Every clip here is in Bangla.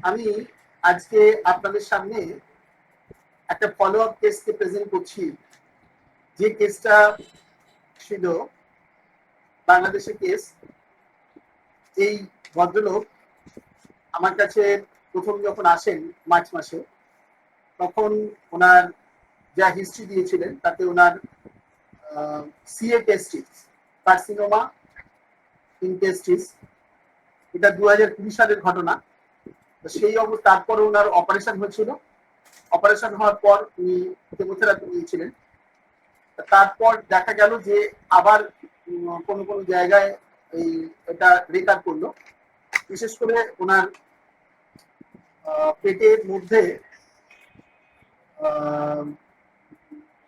আমি আজকে আপনাদের সামনে একটা ফলো আপ কেসকে প্রেজেন্ট করছি। যে কেসটা ছিল বাংলাদেশের কেস এই ভদ্রলোক আমার কাছে প্রথম যখন আসেন মার্চ মাসে, তখন ওনার যা হিস্ট্রি দিয়েছিলেন, তাতে ওনার CA testis carcinoma in testis এটা দু হাজার কুড়ি সালের ঘটনা। সেই অবস্থা, তারপরে ওনার অপারেশন হয়েছিল। অপারেশন হওয়ার পর উনি কেমোথেরাপি নিয়েছিলেন। তারপর দেখা গেল যে আবার কোনো কোনো জায়গায় এই এটা রেকার করল। বিশেষ করে ওনার পেটের মধ্যে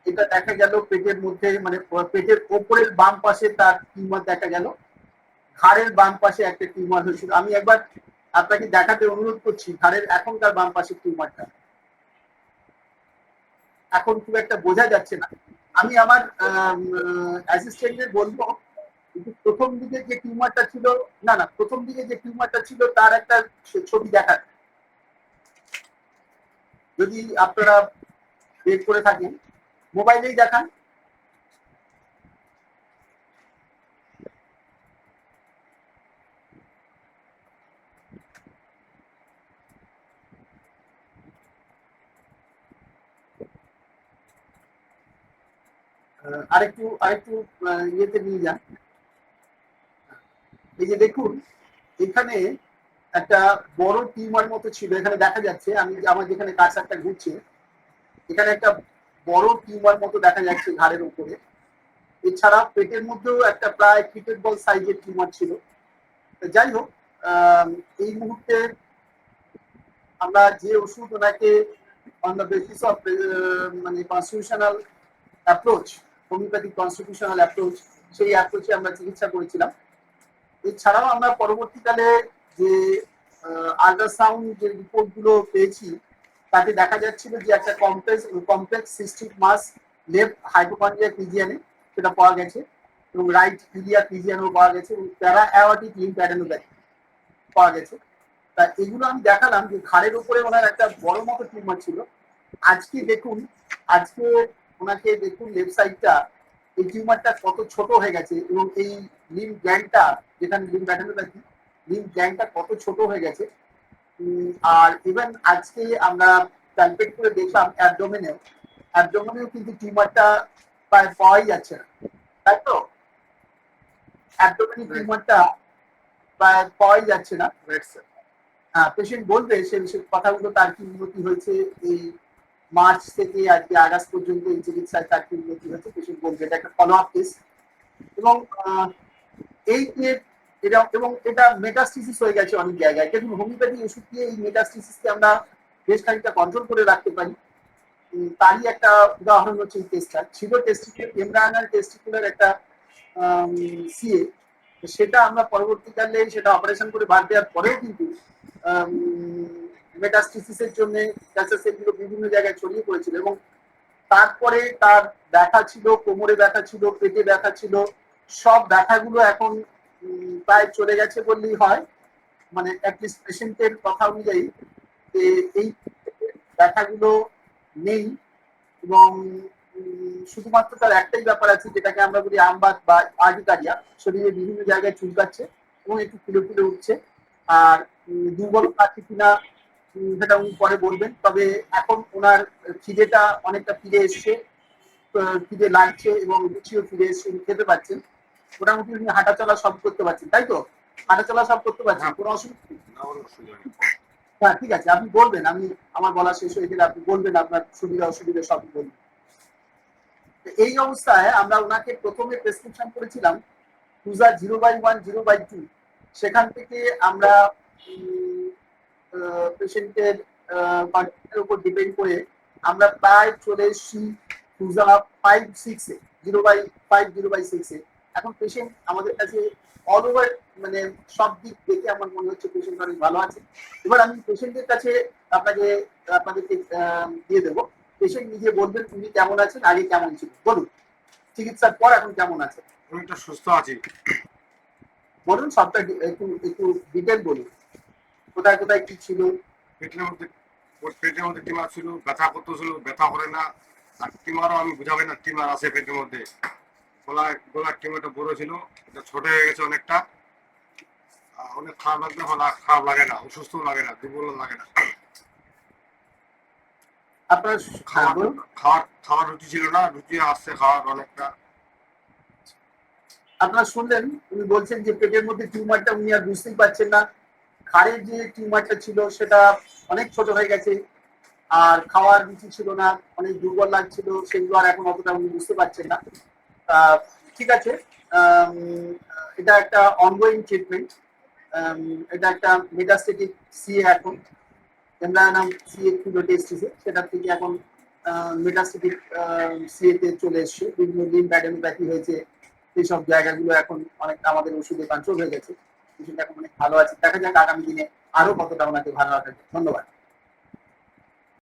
এটা দেখা গেল পেটের মধ্যে মানে পেটের ওপরের বাম পাশে তার টিউমার দেখা গেল। ঘাড়ের বাম পাশে একটা টিউমার হয়েছিল। আমি একবার আপনাকে দেখাতে অনুরোধ করছি, ঘাড়ের এখনকার বাম পাশের টিউমারটা। এখন খুব একটা বোঝা যাচ্ছে না। আমি আমার অ্যাসিস্ট্যান্টদের বলব, কিন্তু প্রথম দিকে যে টিউমারটা ছিল, না না, প্রথম দিকে যে টিউমারটা ছিল, তার একটা ছবি দেখান। যদি আপনারা বের করে থাকেন, মোবাইলেই দেখান। আরেকটু আরেকটু ইয়েতে নিয়ে যান। এই যে দেখুন, এখানে একটা বড় টিউমার মতো ছিল, এখানে দেখা যাচ্ছে, আমি আমার যেখানে কাঁচাটা ঘুরছে, এখানে একটা বড় টিউমার মতো দেখা যাচ্ছে ঘাড়ের উপরে। এছাড়া পেটের মধ্যেও একটা প্রায় ক্রিকেট বল সাইজের টিউমার ছিল। যাই হোক এই মুহূর্তে আমরা যে ওষুধ ওনাকে অন দ্য বেসিস অফ মানে constitutional approach homeopathic constitutional approach সেই অ্যাপ্রোচে আমরা চিকিৎসা করেছিলাম। এছাড়াও আমরা পরবর্তীকালে যে আল্ট্রাসাউন্ড যে রিপোর্টগুলো পেয়েছি, তাতে দেখা যাচ্ছিল যে একটা complex complex cystic mass left hypochondria পিজিয়ানে সেটা পাওয়া গেছে এবং রাইট ইলিয়া পিজিয়ানও পাওয়া গেছে এবং প্যারা অ্যাওয়াটিক লিম্ফ্যাডেনোপ্যাথি পাওয়া গেছে। তা এগুলো আমি দেখালাম যে ঘাড়ের উপরে ওনার একটা বড় মতো টিউমার ছিল। আজকে দেখুন, আজকে ওনাকে দেখুন লেফট সাইডটা এই টিউমারটা কত ছোট হয়ে গেছে এবং এই লিম গ্যাংটা যেখানে লিম ব্যাটানোপ্যাথি লিম গ্যাংটা কত ছোট হয়ে গেছে। আর ইভেন আজকে আমরা ক্যালকুলেট করে দেখলাম অ্যাবডোমেনেও অ্যাবডোমেনেও কিন্তু টিউমারটা প্রায় পাওয়াই যাচ্ছে না তাই তো? অ্যাবডোমেনের টিউমারটা প্রায় পাওয়াই যাচ্ছে না। রাইট স্যার হ্যাঁ পেশেন্ট বলবে সে সে কথাগুলো তার কি উন্নতি হয়েছে এই মার্চ থেকে আজকে আগস্ট পর্যন্ত এই চিকিৎসায় কি উন্নতি হয়েছে পেশেন্ট বলবে এটা একটা ফলো আপ কেস এবং এই এটা, এবং এটা মেটাস্টিসিস হয়ে গেছে অনেক জায়গায়। দেখুন হোমিওপ্যাথি ওষুধ দিয়ে এই মেটাস্টিসিসকে আমরা বেশ খানিকটা কন্ট্রোল করে রাখতে পারি। তারই একটা উদাহরণ হচ্ছে এই টেস্টটা ছিল টেস্টিকুলার এমব্রায়নাল টেস্টিকুলার একটা সিএ সেটা আমরা পরবর্তীকালে সেটা অপারেশন করে বাদ দেওয়ার পরেও কিন্তু মেটাস্টিসিসের জন্য ক্যান্সার সেলগুলো বিভিন্ন জায়গায় ছড়িয়ে পড়েছিল এবং তারপরে তার ব্যথা ছিল, কোমরে ব্যথা ছিল, পেটে ব্যথা ছিল, সব ব্যথাগুলো এখন প্রায় চলে গেছে বললেই হয়। মানে অ্যাটলিস্ট পেশেন্টের কথা অনুযায়ী যে এই ব্যথাগুলো নেই এবং শুধুমাত্র তার একটাই ব্যাপার আছে যেটাকে আমরা বলি আমবাদ বা আর্টিকারিয়া শরীরে বিভিন্ন জায়গায় চুলকাচ্ছে এবং একটু ফুলে ফুলে উঠছে। আর দুর্বল আছে কিনা সেটা উনি পরে বলবেন। তবে এখন ওনার খিদেটা অনেকটা ফিরে এসছে খিদে লাগছে এবং রুচিও ফিরে এসছে উনি খেতে পাচ্ছেন মোটামুটি উনি হাঁটা চলা সব করতে পারছেন তাই তো? হাঁটা চলা সব করতে পারছেন? হ্যাঁ। কোনো অসুবিধা নেই? না ওর অসুবিধা নেই। হ্যাঁ ঠিক আছে আপনি বলবেন আমি আমার বলা শেষ হয়ে গেলে আপনি বলবেন আপনার সুবিধা অসুবিধা সব বলবেন। এই অবস্থায় আমরা ওনাকে প্রথমে প্রেসক্রিপশন করেছিলাম টুজা zero by one zero by two. সেখান থেকে আমরা পেশেন্টের কন্ডিশনের উপর ডিপেন্ড করে আমরা প্রায় চলে এসেছি টুজা ফাইভ সিক্সে zero by five zero by সিক্সে এখন পেশেন্ট আমাদের কাছে অল ওভার মানে সব দিক দেখে আমার মনে হচ্ছে পেশেন্ট অনেক ভালো আছে। এবার আমি পেশেন্টের কাছে আপনাকে আপনাদেরকে দিয়ে দেবো। পেশেন্ট নিজে বলবেন উনি কেমন আছেন আগে কেমন ছিল বলুন চিকিৎসার পর এখন কেমন আছে? অনেকটা সুস্থ আছি। বলুন সবটা একটু একটু ডিটেল বলুন। কোথায় কোথায় কি ছিল? পেটের মধ্যে ওর পেটের মধ্যে টিমার ছিল ব্যথা করতেছিল ব্যথা করে না। আর টিমারও আমি বুঝাবে না টিমার আছে পেটের মধ্যে। গলা গলার টিমারটা বড় ছিল এটা ছোট হয়ে গেছে অনেকটা। অনেক খারাপ লাগবে এখন খারাপ লাগে না অসুস্থ লাগে না দুর্বল লাগে না। আপনার। খাওয়ার খাওয়ার রুচি ছিল না রুচি আসছে খাওয়ার অনেকটা। আপনারা শুনলেন উনি বলছেন যে পেটের মধ্যে টিউমারটা উনি আর বুঝতেই পারছেন না ঘাড়ের যে টিউমারটা ছিল, সেটা অনেক ছোট হয়ে গেছে। আর খাওয়ার রুচি ছিল না, অনেক দুর্বল লাগছিল, সেগুলো আর এখন অতটা উনি বুঝতে পারছেন না। ঠিক আছে এটা একটা অনগোয়িং ট্রিটমেন্ট এটা একটা মেটাস্টেটিক সিএ এখন। এমরানাম সিএ কিলো টেস্ট সেটা থেকে এখন মেটাস্টেটিক সিএ তে চলে এসছে। বিভিন্ন লিম ব্যাডেনোপ্যাথি হয়েছে, এইসব জায়গাগুলো এখন অনেকটা আমাদের ওষুধে কন্ট্রোল হয়ে গেছে। অনেক ভালো আছে। দেখা যাক আগামী দিনে আরও কতটা ওনাকে ভালো রাখা ধন্যবাদ।